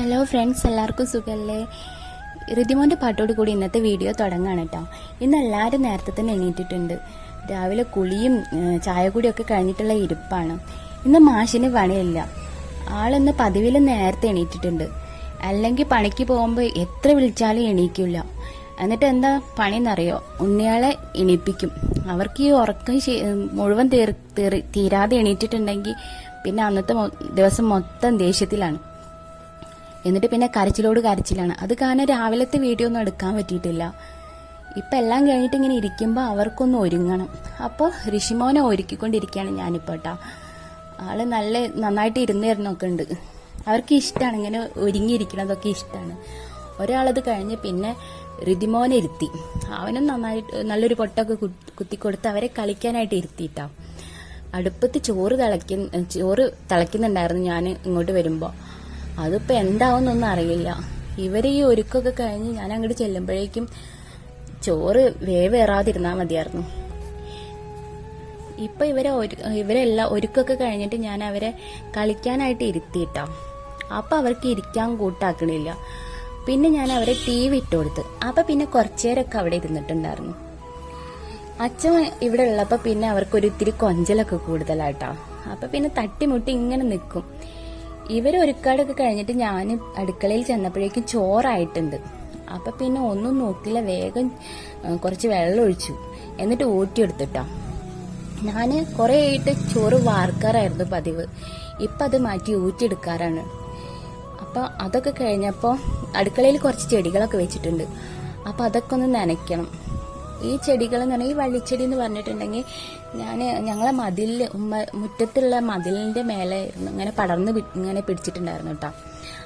Hello friends എല്ലാവർക്കും സുഖമല്ലേ ഋതിമോന്റെ പാട്ടോട് കൂടി ഇന്നത്തെ വീഡിയോ തുടങ്ങാണ് കേട്ടോ ഇന്ന് എല്ലാവരും നേരത്തെ തന്നെ എണീറ്റിട്ടുണ്ട്. രാവിലെ കുളിയും ചായ കൂടിയൊക്കെ കഴിഞ്ഞിട്ടുള്ള ഇരിപ്പാണ്. ഇന്ന് മാഷിന് പണിയില്ല. ആളിന്ന് പതിവിലും നേരത്തെ എണീറ്റിട്ടുണ്ട്. അല്ലെങ്കിൽ പണിക്ക് പോകുമ്പോൾ എത്ര വിളിച്ചാലും എണീക്കില്ല. എന്നിട്ട് എന്താ പണിന്നറിയോ? ഉണ്ണിയാളെ എണീപ്പിക്കും. അവർക്ക് ഈ ഉറക്കം മുഴുവൻ തീരാതെ എണീറ്റിട്ടുണ്ടെങ്കിൽ പിന്നെ അന്നത്തെ ദിവസം മൊത്തം ദേഷ്യത്തിലാണ്. എന്നിട്ട് പിന്നെ കരച്ചിലോട് കരച്ചിലാണ്. അത് കാരണം രാവിലത്തെ വീഡിയോ ഒന്നും എടുക്കാൻ പറ്റിയിട്ടില്ല. ഇപ്പം എല്ലാം കഴിഞ്ഞിട്ട് ഇങ്ങനെ ഇരിക്കുമ്പോൾ അവർക്കൊന്ന് ഒരുങ്ങണം. അപ്പോൾ ഋഷിമോനെ ഒരുക്കിക്കൊണ്ടിരിക്കുകയാണ് ഞാനിപ്പോൾ കേട്ടോ ആൾ നല്ല നന്നായിട്ട് ഇരുന്ന് തരുന്നൊക്കെ ഉണ്ട്. അവർക്ക് ഇഷ്ടമാണ് ഇങ്ങനെ ഒരുങ്ങിയിരിക്കണതൊക്കെ ഇഷ്ടമാണ് ഒരാളത് കഴിഞ്ഞ് പിന്നെ ഋതിമോനെ ഇരുത്തി. അവനും നന്നായിട്ട് നല്ലൊരു പൊട്ടൊക്കെ കുത്തി- കുത്തിക്കൊടുത്ത് അവരെ കളിക്കാനായിട്ട് ഇരുത്തിയിട്ടാ. അടുപ്പത്ത് ചോറ് തിളയ്ക്കുന്ന ചോറ് തിളയ്ക്കുന്നുണ്ടായിരുന്നു ഞാൻ ഇങ്ങോട്ട് വരുമ്പോൾ അതിപ്പോൾ എന്താവുന്നൊന്നും അറിയില്ല. ഇവർ ഈ ഒരുക്കൊക്കെ കഴിഞ്ഞ് ഞാൻ അങ്ങോട്ട് ചെല്ലുമ്പോഴേക്കും ചോറ് വേവേറാതിരുന്നാൽ മതിയായിരുന്നു. ഇപ്പൊ ഇവരെ ഇവരെല്ലാം ഒരുക്കൊക്കെ കഴിഞ്ഞിട്ട് ഞാൻ അവരെ കളിക്കാനായിട്ട് ഇരുത്തിയിട്ടാ. അപ്പൊ അവർക്ക് ഇരിക്കാൻ കൂട്ടാക്കണില്ല. പിന്നെ ഞാൻ അവരെ ടി വി ഇട്ട് കൊടുത്ത് അപ്പൊ പിന്നെ കുറച്ചേരൊക്കെ അവിടെ ഇരുന്നിട്ടുണ്ടായിരുന്നു. അച്ഛൻ ഇവിടെ ഉള്ളപ്പോ പിന്നെ അവർക്ക് ഒരു ഇത്തിരി കൊഞ്ചലൊക്കെ കൂടുതലായിട്ടാ. അപ്പൊ പിന്നെ തട്ടിമുട്ടി ഇങ്ങനെ നിൽക്കും ഇവർ ഒരുക്കാടൊക്കെ കഴിഞ്ഞിട്ട് ഞാൻ അടുക്കളയിൽ ചെന്നപ്പോഴേക്കും ചോറായിട്ടുണ്ട്. അപ്പം പിന്നെ ഒന്നും നോക്കില്ല വേഗം കുറച്ച് വെള്ളം ഒഴിച്ചു. എന്നിട്ട് ഊറ്റിയെടുത്തിട്ടാ. ഞാൻ കുറേ ആയിട്ട് ചോറ് വാർക്കാറായിരുന്നു പതിവ്. ഇപ്പം അത് മാറ്റി ഊറ്റിയെടുക്കാറാണ്. അപ്പോൾ അതൊക്കെ കഴിഞ്ഞപ്പോൾ അടുക്കളയിൽ കുറച്ച് ചെടികളൊക്കെ വെച്ചിട്ടുണ്ട്. അപ്പോൾ അതൊക്കെ ഒന്ന് നനയ്ക്കണം. ഈ ചെടികൾ എന്ന് പറഞ്ഞാൽ ഈ വള്ളിച്ചെടി എന്ന് പറഞ്ഞിട്ടുണ്ടെങ്കിൽ ഞാൻ ഞങ്ങളെ മതിലിൽ മുറ്റത്തുള്ള മതിലിന്റെ മേലെ ഇങ്ങനെ പടർന്ന് ഇങ്ങനെ പിടിച്ചിട്ടുണ്ടായിരുന്നു കേട്ടോ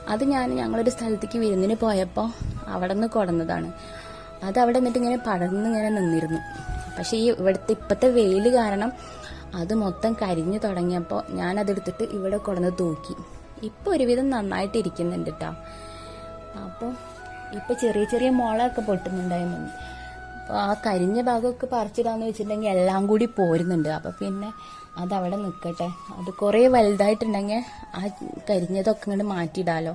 അത് ഞാൻ ഞങ്ങളൊരു സ്ഥലത്തേക്ക് വിരുന്നിന് പോയപ്പോൾ അവിടെ നിന്ന് കൊടന്നതാണ്. അത് അവിടെ നിന്നിട്ട് ഇങ്ങനെ പടർന്ന് ഇങ്ങനെ നിന്നിരുന്നു. പക്ഷേ ഈ ഇവിടുത്തെ ഇപ്പോഴത്തെ വെയിൽ കാരണം അത് മൊത്തം കരിഞ്ഞു തുടങ്ങിയപ്പോൾ ഞാൻ അതെടുത്തിട്ട് ഇവിടെ കൊടന്ന് തൂക്കി. ഇപ്പോൾ ഒരുവിധം നന്നായിട്ട് ഇരിക്കുന്നുണ്ട് കേട്ടോ അപ്പോൾ ഇപ്പൊ ചെറിയ ചെറിയ മുളകൊക്കെ പൊട്ടുന്നുണ്ടായിരുന്നു അപ്പോൾ ആ കരിഞ്ഞ ഭാഗമൊക്കെ പറിച്ചിടാന്ന് വെച്ചിട്ടുണ്ടെങ്കിൽ എല്ലാം കൂടി പോരുന്നുണ്ട്. അപ്പോൾ പിന്നെ അതവിടെ നിൽക്കട്ടെ അത് കുറേ വലുതായിട്ടുണ്ടെങ്കിൽ ആ കരിഞ്ഞതൊക്കെ ഇങ്ങോട്ട് മാറ്റിയിടാലോ.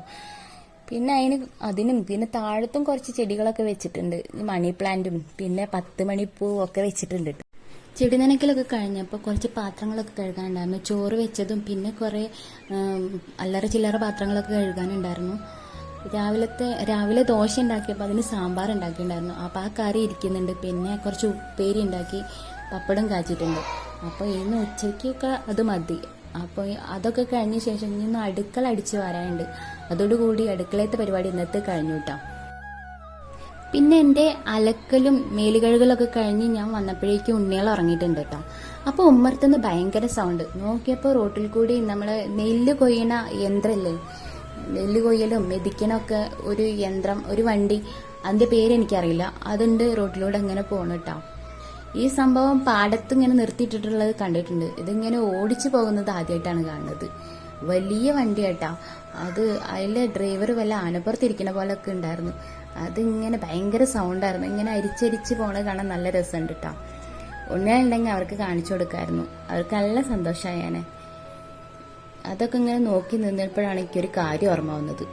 പിന്നെ അതിന് അതിനും പിന്നെ താഴത്തും കുറച്ച് ചെടികളൊക്കെ വെച്ചിട്ടുണ്ട്. മണി പ്ലാന്റും പിന്നെ പത്ത് മണിപ്പൂവും ഒക്കെ വെച്ചിട്ടുണ്ട്. ട്ടോ. ചെടി നനയ്ക്കലൊക്കെ കഴിഞ്ഞപ്പോൾ കുറച്ച് പാത്രങ്ങളൊക്കെ കഴുകാനുണ്ടായിരുന്നു. ചോറ് വെച്ചതും പിന്നെ കുറേ അല്ലറ ചില്ലറ പാത്രങ്ങളൊക്കെ കഴുകാനുണ്ടായിരുന്നു. രാവിലത്തെ രാവിലെ ദോശ ഉണ്ടാക്കിയപ്പോൾ അതിന് സാമ്പാർ ഉണ്ടാക്കിയിട്ടുണ്ടായിരുന്നു. അപ്പോൾ ആ കറി ഇരിക്കുന്നുണ്ട്. പിന്നെ കുറച്ച് ഉപ്പേരി ഉണ്ടാക്കി പപ്പടം കാച്ചിട്ടുണ്ട് അപ്പോൾ ഇന്ന് ഉച്ചയ്ക്കൊക്കെ അത് മതി. അപ്പോൾ അതൊക്കെ കഴിഞ്ഞ ശേഷം ഇനി ഒന്ന് അടുക്കള അടിച്ച് വരാനുണ്ട്. അതോടുകൂടി അടുക്കളയത്തെ പരിപാടി ഇന്നത്തെ കഴിഞ്ഞു കേട്ടോ പിന്നെ എന്റെ അലക്കലും മേലുകഴുകലൊക്കെ കഴിഞ്ഞ് ഞാൻ വന്നപ്പോഴേക്കും ഉണ്ണികൾ ഉറങ്ങിയിട്ടുണ്ട് കേട്ടോ അപ്പോൾ ഉമ്മർത്തുനിന്ന് ഭയങ്കര സൗണ്ട് നോക്കിയപ്പോൾ റോട്ടിൽ കൂടി നമ്മൾ നെല്ല് കൊയ്യണ യന്ത്രല്ലേ? നെല്ല് കൊയ്യലും മെതിക്കണൊക്കെ ഒരു യന്ത്രം ഒരു വണ്ടി അതിന്റെ പേര് എനിക്കറിയില്ല. അതുണ്ട് റോഡിലൂടെ ഇങ്ങനെ പോണ കേട്ടോ ഈ സംഭവം പാടത്ത് ഇങ്ങനെ നിർത്തിയിട്ടിട്ടുള്ളത് കണ്ടിട്ടുണ്ട്. ഇതിങ്ങനെ ഓടിച്ചു പോകുന്നത് ആദ്യമായിട്ടാണ് കാണുന്നത്. വലിയ വണ്ടി കേട്ടാ അത് അതിലെ ഡ്രൈവർ വല്ല ആനപ്പുറത്തിരിക്കുന്ന പോലെ ഒക്കെ ഉണ്ടായിരുന്നു. അതിങ്ങനെ ഭയങ്കര സൗണ്ടായിരുന്നു. ഇങ്ങനെ അരിച്ചരിച്ച് പോണത് കാണാൻ നല്ല രസമുണ്ട് കേട്ടോ ഉണ്ണാനുണ്ടെങ്കിൽ അവർക്ക് കാണിച്ചു കൊടുക്കായിരുന്നു. അവർക്ക് നല്ല സന്തോഷമായേനെ അതൊക്കെ ഇങ്ങനെ നോക്കി നിന്നപ്പോഴാണ് എനിക്കൊരു കാര്യം ഓർമ്മ വന്നത്.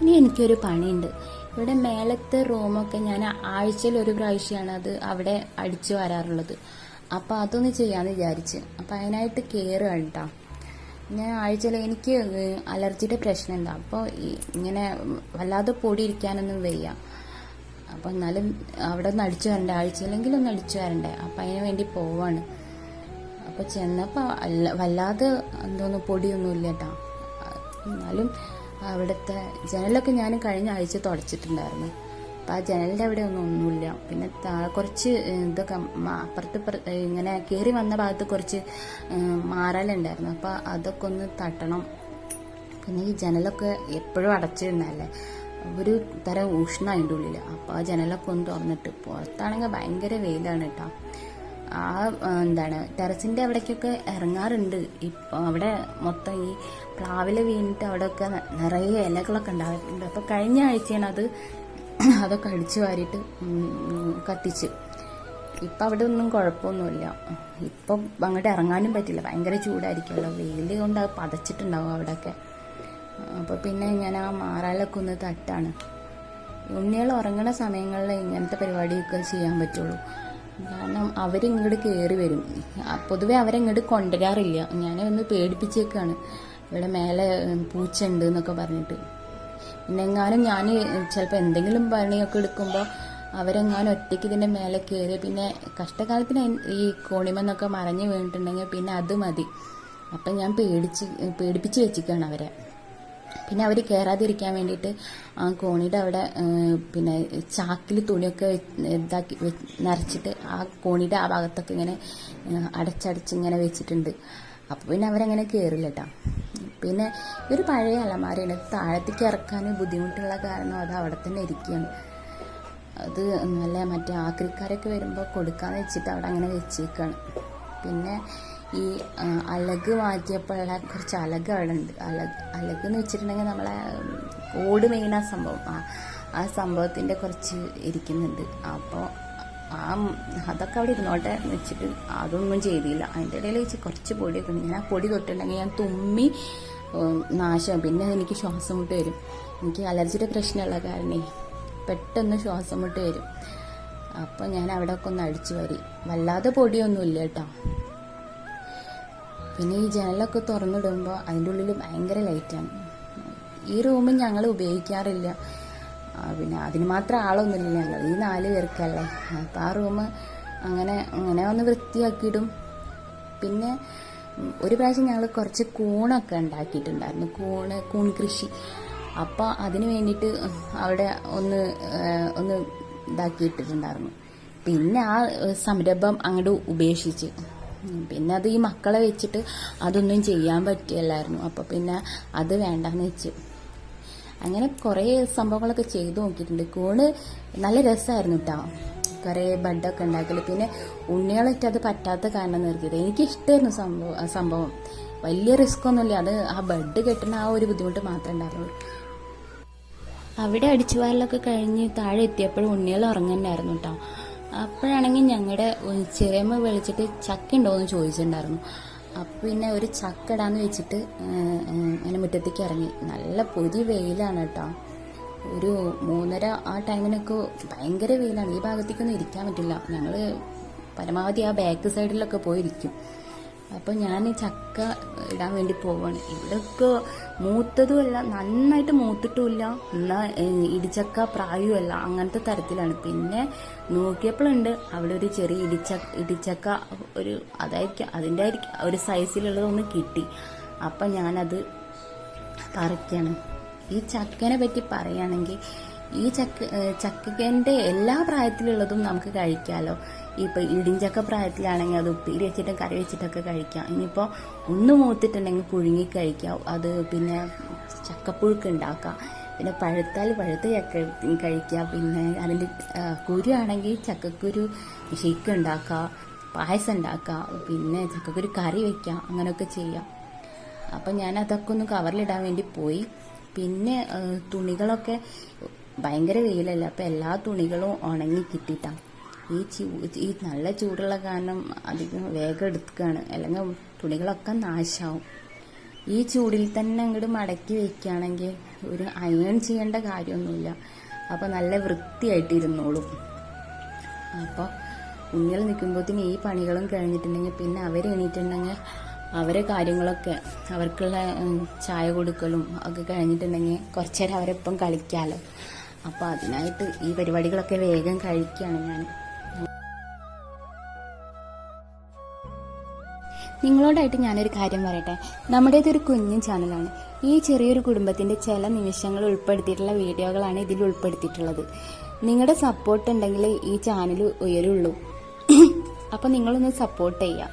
ഇനി എനിക്കൊരു പണിയുണ്ട്. ഇവിടെ മേലത്തെ റൂമൊക്കെ ഞാൻ ആഴ്ചയിൽ ഒരു പ്രാവശ്യമാണ് അത് അവിടെ അടിച്ചു വരാറുള്ളത്. അപ്പോൾ അതൊന്ന് ചെയ്യാമെന്ന് വിചാരിച്ച്. അപ്പോൾ അതിനായിട്ട് കയറുകയാണ് കേട്ടോ ഞാൻ ആഴ്ചയിൽ എനിക്ക് അലർജിയുടെ പ്രശ്നം പ്രശ്നമുണ്ട് അപ്പോൾ ഇങ്ങനെ വല്ലാതെ പൊടി ഇരിക്കാനൊന്നും വയ്യ. അപ്പോൾ എന്നാലും അവിടെ ഒന്ന് അടിച്ചു വരണ്ടേ? ആഴ്ചയിലെങ്കിലും ഒന്ന് അടിച്ചു വരണ്ടേ? അപ്പം അതിന് വേണ്ടി പോവാണ്. അപ്പോൾ ചെന്നപ്പോൾ അല്ല വല്ലാതെ എന്തോന്ന് പൊടിയൊന്നും ഇല്ല കേട്ടോ എന്നാലും അവിടുത്തെ ജനലൊക്കെ ഞാൻ കഴിഞ്ഞ ആഴ്ച തുടച്ചിട്ടുണ്ടായിരുന്നു. അപ്പോൾ ആ ജനലിന്റെ അവിടെ ഒന്നും ഒന്നുമില്ല. പിന്നെ കുറച്ച് ഇതൊക്കെ അപ്പുറത്ത് ഇങ്ങനെ കയറി വന്ന ഭാഗത്ത് കുറച്ച് മാറലുണ്ടായിരുന്നു അപ്പോൾ അതൊക്കെ ഒന്ന് തട്ടണം. പിന്നെ ഈ ജനലൊക്കെ എപ്പോഴും അടച്ചിരുന്നല്ലേ ഒരു തരം ഉഷ്ണ അതിന്റെ ഉള്ളിൽ അപ്പോൾ ആ ജനലൊക്കെ ഒന്ന് തുറന്നിട്ട് പുറത്താണെങ്കിൽ ഭയങ്കര വെയിലാണ് കേട്ടോ ആ എന്താണ് ടെറസിന്റെ അവിടേക്കൊക്കെ ഇറങ്ങാറുണ്ട്. ഇപ്പൊ അവിടെ മൊത്തം ഈ പ്ലാവിൽ വീണിട്ട് അവിടെയൊക്കെ നിറയെ ഇലകളൊക്കെ ഉണ്ടാകുന്നുണ്ട് അപ്പൊ കഴിഞ്ഞ ആഴ്ചയാണ് അത് അതൊക്കെ അടിച്ചു വാരിയിട്ട് കത്തിച്ച്. ഇപ്പൊ അവിടെ ഒന്നും കുഴപ്പമൊന്നുമില്ല. ഇപ്പം അങ്ങോട്ട് ഇറങ്ങാനും പറ്റില്ല. ഭയങ്കര ചൂടായിരിക്കുമല്ലോ വെയിൽ കൊണ്ട് അത് പതച്ചിട്ടുണ്ടാവും അവിടെയൊക്കെ അപ്പോൾ പിന്നെ ഞാൻ ആ മാറാലൊക്കെ ഒന്ന് തട്ടാണ്. ഉണ്ണികൾ ഉറങ്ങുന്ന സമയങ്ങളിൽ ഇങ്ങനത്തെ പരിപാടിയൊക്കെ ചെയ്യാൻ പറ്റുള്ളൂ. കാരണം അവരിങ്ങോട്ട് കയറി വരും. പൊതുവെ അവരെങ്ങോട്ട് കൊണ്ടുവരാറില്ല. ഞാൻ ഒന്ന് പേടിപ്പിച്ചേക്കാണ്. ഇവിടെ മേലെ പൂച്ച ഉണ്ട് എന്നൊക്കെ പറഞ്ഞിട്ട്. പിന്നെ എങ്ങാനും ഞാൻ ചിലപ്പോൾ എന്തെങ്കിലും പണിയൊക്കെ എടുക്കുമ്പോൾ അവരെങ്ങാനും ഒറ്റയ്ക്ക് ഇതിന്റെ മേലെ കയറി പിന്നെ കഷ്ടകാലത്തിന് ഈ കോണിമെന്നൊക്കെ മറഞ്ഞു വീണിട്ടുണ്ടെങ്കിൽ പിന്നെ അത് മതി. അപ്പം ഞാൻ പേടിച്ച് പേടിപ്പിച്ച് വെച്ചിക്കാണ് അവരെ. പിന്നെ അവർ കയറാതിരിക്കാൻ വേണ്ടിയിട്ട് ആ കോണിയുടെ അവിടെ പിന്നെ ചാക്കിൽ തുണിയൊക്കെ ഇതാക്കി നിറച്ചിട്ട് ആ കോണിയുടെ ആ ഭാഗത്തൊക്കെ ഇങ്ങനെ അടച്ചടച്ച് ഇങ്ങനെ വെച്ചിട്ടുണ്ട്. അപ്പോൾ പിന്നെ അവരങ്ങനെ കയറില്ല കേട്ടോ പിന്നെ ഒരു പഴയ അലമാരയാണ്. താഴത്തേക്ക് ഇറക്കാൻ ബുദ്ധിമുട്ടുള്ള കാരണം അത് അവിടെ തന്നെ ഇരിക്കുകയാണ്. അത് നല്ല മറ്റേ ആക്രിക്കാരൊക്കെ വരുമ്പോൾ കൊടുക്കാന്ന് വെച്ചിട്ട് അവിടെ അങ്ങനെ വെച്ചേക്കാണ്. പിന്നെ ഈ അലഗ് മാറ്റിയപ്പോഴുള്ള കുറച്ച് അലക് അവിടെ ഉണ്ട് അലഗ് അലക് എന്ന് വെച്ചിട്ടുണ്ടെങ്കിൽ നമ്മളെ ഓട് മെയിൻ ആ സംഭവം. ആ ആ സംഭവത്തിന്റെ കുറച്ച് ഇരിക്കുന്നുണ്ട്. അപ്പോൾ ആ അതൊക്കെ അവിടെ ഇരുന്നോട്ടെ എന്ന് വെച്ചിട്ട് അതൊന്നും ചെയ്തില്ല. അതിന്റെ ഇടയിൽ വെച്ച് കുറച്ച് പൊടിയൊക്കെ ഉണ്ട്. ഞാൻ ആ പൊടി തൊട്ടിട്ടുണ്ടെങ്കിൽ ഞാൻ തുമ്മി നാശം. പിന്നെ എനിക്ക് ശ്വാസം മുട്ട് വരും. എനിക്ക് അലർജിയുടെ പ്രശ്നമുള്ള കാരണേ പെട്ടെന്ന് ശ്വാസം മുട്ട് വരും. അപ്പോൾ ഞാൻ അവിടെ ഒക്കെ ഒന്ന് അടിച്ചു വരി. വല്ലാതെ പൊടിയൊന്നുമില്ല കേട്ടോ. പിന്നെ ഈ ജനലൊക്കെ തുറന്നിടുമ്പോൾ അതിന്റെ ഉള്ളിൽ ഭയങ്കര ലൈറ്റാണ് ഈ റൂം ഞങ്ങൾ ഉപയോഗിക്കാറില്ല. പിന്നെ അതിന് മാത്രം ആളൊന്നുമില്ല. ഞങ്ങൾ ഈ നാല് പേർക്കല്ലേ. അപ്പം ആ റൂം അങ്ങനെ അങ്ങനെ ഒന്ന് വൃത്തിയാക്കിയിടും. പിന്നെ ഒരു പ്രാവശ്യം ഞങ്ങൾ കുറച്ച് കൂണൊക്കെ ഉണ്ടാക്കിയിട്ടുണ്ടായിരുന്നു. കൂണ് കൂൺ കൃഷി. അപ്പോൾ അതിന് വേണ്ടിയിട്ട് അവിടെ ഒന്ന് ഒന്ന് ഇതാക്കിയിട്ടിട്ടുണ്ടായിരുന്നു. പിന്നെ ആ സംരംഭം അങ്ങോട്ട് ഉപേക്ഷിച്ച്. പിന്നെ അത് ഈ മക്കളെ വെച്ചിട്ട് അതൊന്നും ചെയ്യാൻ പറ്റിയല്ലായിരുന്നു അപ്പോൾ പിന്നെ അത് വേണ്ടെന്ന് വെച്ച്. അങ്ങനെ കുറേ സംഭവങ്ങളൊക്കെ ചെയ്തു നോക്കിയിട്ടുണ്ട്. കൂണ് നല്ല രസമായിരുന്നു കേട്ടോ കുറേ ബഡൊക്കെ ഉണ്ടാക്കൽ. പിന്നെ ഉണ്ണികളൊക്കെ അത് പറ്റാത്ത കാരണം നിർത്തിയത്. എനിക്ക് ഇഷ്ടമായിരുന്നു സംഭവം സംഭവം. വലിയ റിസ്ക് ഒന്നുമില്ല അത് ആ ബഡ് കെട്ടുന്ന ആ ഒരു ബുദ്ധിമുട്ട് മാത്രമേ ഉണ്ടായിരുന്നുള്ളൂ. അവിടെ അടിച്ചുവാരലൊക്കെ കഴിഞ്ഞ് താഴെ എത്തിയപ്പോഴും ഉണ്ണികൾ ഉറങ്ങുന്നുണ്ടായിരുന്നു കേട്ടോ അപ്പോഴാണെങ്കിൽ ഞങ്ങളുടെ ചെറിയമ്മ വിളിച്ചിട്ട് ചക്ക ഉണ്ടോ എന്ന് ചോദിച്ചിട്ടുണ്ടായിരുന്നു. അപ്പം പിന്നെ ഒരു ചക്ക ഇടാന്ന് വെച്ചിട്ട് അങ്ങനെ മുറ്റത്തേക്ക് ഇറങ്ങി. നല്ല പൊരി വെയിലാണ് കേട്ടോ. ഒരു മൂന്നര ആ ടൈമിനൊക്കെ ഭയങ്കര വെയിലാണ്. ഈ ഭാഗത്തേക്കൊന്നും ഇരിക്കാൻ പറ്റില്ല. ഞങ്ങൾ പരമാവധി ആ ബാക്ക് സൈഡിലൊക്കെ പോയിരിക്കും. അപ്പോൾ ഞാൻ ചക്ക ഇടാൻ വേണ്ടി പോവാണ്. ഇവിടെയൊക്കെ മൂത്തതുമല്ല നന്നായിട്ട് മൂത്തിട്ടുമില്ല. എന്നാൽ ഇടിച്ചക്ക പ്രായവുമല്ല അങ്ങനത്തെ തരത്തിലാണ്. പിന്നെ നോക്കിയപ്പോഴുണ്ട് അവിടെ ഒരു ചെറിയ ഇടിച്ച ഇടിച്ചക്ക ഒരു അതായിരിക്കും അതിന്റെ ആയിരിക്കും ഒരു സൈസിലുള്ളതൊന്ന് കിട്ടി. അപ്പം ഞാനത് പറിക്കണം. ഈ ചക്കനെ പറ്റി പറയുകയാണെങ്കിൽ ഈ ചക്ക ചക്കന്റെ എല്ലാ പ്രായത്തിലുള്ളതും നമുക്ക് കഴിക്കാമല്ലോ ഇപ്പോൾ ഇടിഞ്ചക്ക പ്രായത്തിലാണെങ്കിൽ അത് ഉപ്പേരി വെച്ചിട്ടും കറി വെച്ചിട്ടൊക്കെ കഴിക്കാം. ഇനിയിപ്പോൾ ഒന്ന് മൂത്തിട്ടുണ്ടെങ്കിൽ പുഴുങ്ങി കഴിക്കാം. അത് പിന്നെ ചക്കപ്പുഴുക്ക് ഉണ്ടാക്കാം. പിന്നെ പഴുത്താൽ പഴുത്ത ചക്ക കഴിക്കാം. പിന്നെ അതിന്റെ കുരു ആണെങ്കിൽ ചക്കക്കുരു ഷേക്ക് ഉണ്ടാക്കാം പായസം ഉണ്ടാക്കാം പിന്നെ ചക്കക്കുരു കറി വെക്കാം അങ്ങനെയൊക്കെ ചെയ്യാം. അപ്പം ഞാൻ അതൊക്കെ ഒന്ന് കവറിലിടാൻ വേണ്ടി പോയി. പിന്നെ തുണികളൊക്കെ ഭയങ്കര വെയിലല്ല അപ്പം എല്ലാ തുണികളും ഉണങ്ങി കിട്ടിട്ടാ ഈ ഈ നല്ല ചൂടുള്ള കാരണം അധികം വേഗം എടുക്കുകയാണ്. അല്ലെങ്കിൽ തുണികളൊക്കെ നാശാവും. ഈ ചൂടിൽ തന്നെ അങ്ങോട്ട് മടക്കി വെക്കുകയാണെങ്കിൽ ഒരു അയൺ ചെയ്യേണ്ട കാര്യമൊന്നുമില്ല. അപ്പോൾ നല്ല വൃത്തിയായിട്ടിരുന്നോളും. അപ്പോൾ കുഞ്ഞുങ്ങൾ നിൽക്കുമ്പോഴത്തേന് ഈ പണികളും കഴിഞ്ഞിട്ടുണ്ടെങ്കിൽ പിന്നെ അവർ എണീറ്റുണ്ടെങ്കിൽ അവരെ കാര്യങ്ങളൊക്കെ അവർക്കുള്ള ചായ കൊടുക്കലും ഒക്കെ കഴിഞ്ഞിട്ടുണ്ടെങ്കിൽ കുറച്ചേരം അവരെപ്പം കളിക്കാമല്ലോ അപ്പോൾ അതിനായിട്ട് ഈ പരിപാടികളൊക്കെ വേഗം കഴിക്കുകയാണ് ഞാൻ. നിങ്ങളോടായിട്ട് ഞാനൊരു കാര്യം പറയട്ടെ. നമ്മുടേതൊരു കുഞ്ഞു ചാനലാണ്. ഈ ചെറിയൊരു കുടുംബത്തിന്റെ ചില നിമിഷങ്ങൾ ഉൾപ്പെടുത്തിയിട്ടുള്ള വീഡിയോകളാണ് ഇതിൽ ഉൾപ്പെടുത്തിയിട്ടുള്ളത്. നിങ്ങളുടെ സപ്പോർട്ട് ഉണ്ടെങ്കിൽ ഈ ചാനൽ ഉയരുള്ളൂ. അപ്പോൾ നിങ്ങളൊന്ന് സപ്പോർട്ട് ചെയ്യാം.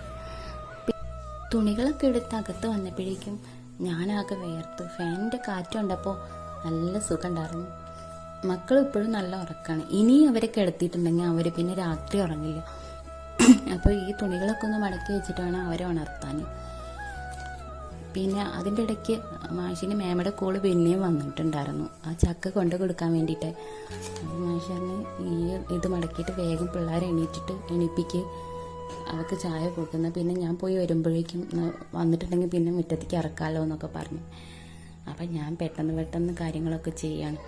തുണികളൊക്കെ എടുത്ത് അകത്ത് വന്നപ്പോഴേക്കും ഞാനാകെ വേർത്തു ഫാനിന്റെ കാറ്റുണ്ടപ്പോൾ നല്ല സുഖം ഉണ്ടായിരുന്നു. മക്കൾ ഇപ്പോഴും നല്ല ഉറക്കാണ്. ഇനിയും അവരെ കിടത്തിയിട്ടുണ്ടെങ്കിൽ അവർ പിന്നെ രാത്രി ഉറങ്ങില്ല. അപ്പോൾ ഈ തുണികളൊക്കെ ഒന്ന് മടക്കി വെച്ചിട്ട് വേണം അവരെ ഉണർത്താൻ പിന്നെ അതിന്റെ ഇടയ്ക്ക് മാഷിന് മേമയുടെ കോൾ പിന്നെയും വന്നിട്ടുണ്ടായിരുന്നു. ആ ചക്ക കൊണ്ടു കൊടുക്കാൻ വേണ്ടിയിട്ട്. മാഷിന് ഈ ഇത് മടക്കിയിട്ട് വേഗം പിള്ളേരെ എണീറ്റിട്ട് എണീപ്പിക്ക്. അവർക്ക് ചായ കൊടുക്കുന്ന പിന്നെ ഞാൻ പോയി വരുമ്പോഴേക്കും വന്നിട്ടുണ്ടെങ്കിൽ പിന്നെ മുറ്റത്തേക്ക് ഇറക്കാമല്ലോ എന്നൊക്കെ പറഞ്ഞു. അപ്പം ഞാൻ പെട്ടെന്ന് പെട്ടെന്ന് കാര്യങ്ങളൊക്കെ ചെയ്യാണ്.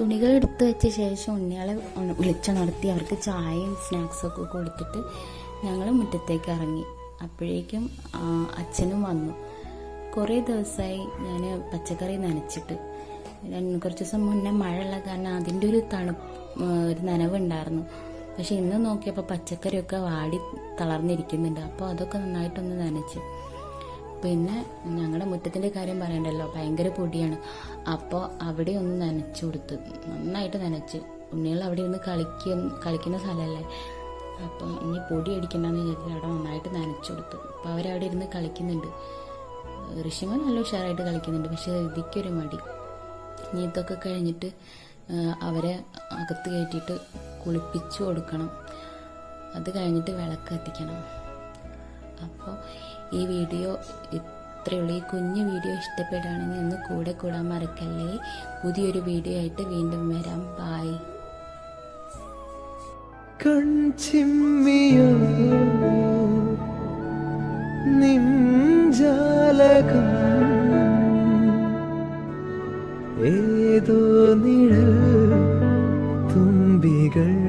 തുണികൾ എടുത്തു വെച്ച ശേഷം ഉണ്ണികളെ വിളിച്ചു നടത്തി അവർക്ക് ചായയും സ്നാക്സും ഒക്കെ കൊടുത്തിട്ട് ഞങ്ങൾ മുറ്റത്തേക്ക് ഇറങ്ങി. അപ്പോഴേക്കും അച്ഛനും വന്നു. കുറേ ദിവസമായി ഞാൻ പച്ചക്കറി നനച്ചിട്ട്. കുറച്ച് ദിവസം മുന്നേ മഴ ഉള്ള കാരണം അതിന്റെ ഒരു തണുപ്പ് ഒരു നനവുണ്ടായിരുന്നു. പക്ഷെ ഇന്ന് നോക്കിയപ്പോൾ പച്ചക്കറിയൊക്കെ വാടി തളർന്നിരിക്കുന്നുണ്ട്. അപ്പോൾ അതൊക്കെ നന്നായിട്ടൊന്ന് നനച്ച്. പിന്നെ ഞങ്ങളുടെ മുറ്റത്തിന്റെ കാര്യം പറയണ്ടല്ലോ ഭയങ്കര പൊടിയാണ്. അപ്പോൾ അവിടെ ഒന്ന് നനച്ചു കൊടുത്ത് നന്നായിട്ട് നനച്ച്. ഉണ്ണികൾ അവിടെ ഇരുന്ന് കളിക്കും കളിക്കുന്ന സ്ഥലമല്ലേ അപ്പോൾ ഇനി പൊടി അടിക്കണ്ടെന്ന് വിചാരിച്ചിട്ട് അവിടെ നന്നായിട്ട് നനച്ചു കൊടുത്തു. അപ്പോൾ അവരവിടെ ഇരുന്ന് കളിക്കുന്നുണ്ട്. ഋഷിമ നല്ല ഉഷാറായിട്ട് കളിക്കുന്നുണ്ട് പക്ഷേ ഇതിക്കൊരു മടി. ഇനി ഇതൊക്കെ കഴിഞ്ഞിട്ട് അവരെ അകത്ത് കയറ്റിയിട്ട് കുളിപ്പിച്ചു കൊടുക്കണം. അത് കഴിഞ്ഞിട്ട് വിളക്ക് കത്തിക്കണം. അപ്പോൾ ഈ വീഡിയോ ഇത്രയുള്ളൂ. ഈ കുഞ്ഞു വീഡിയോ ഇഷ്ടപ്പെടുകയാണെങ്കിൽ ഒന്ന് കൂടെ കൂടാൻ മറക്കല്ലേ. പുതിയൊരു വീഡിയോ ആയിട്ട് വീണ്ടും വരാം. ബായ് ഏതോ നിഴൽ തുമ്പികൾ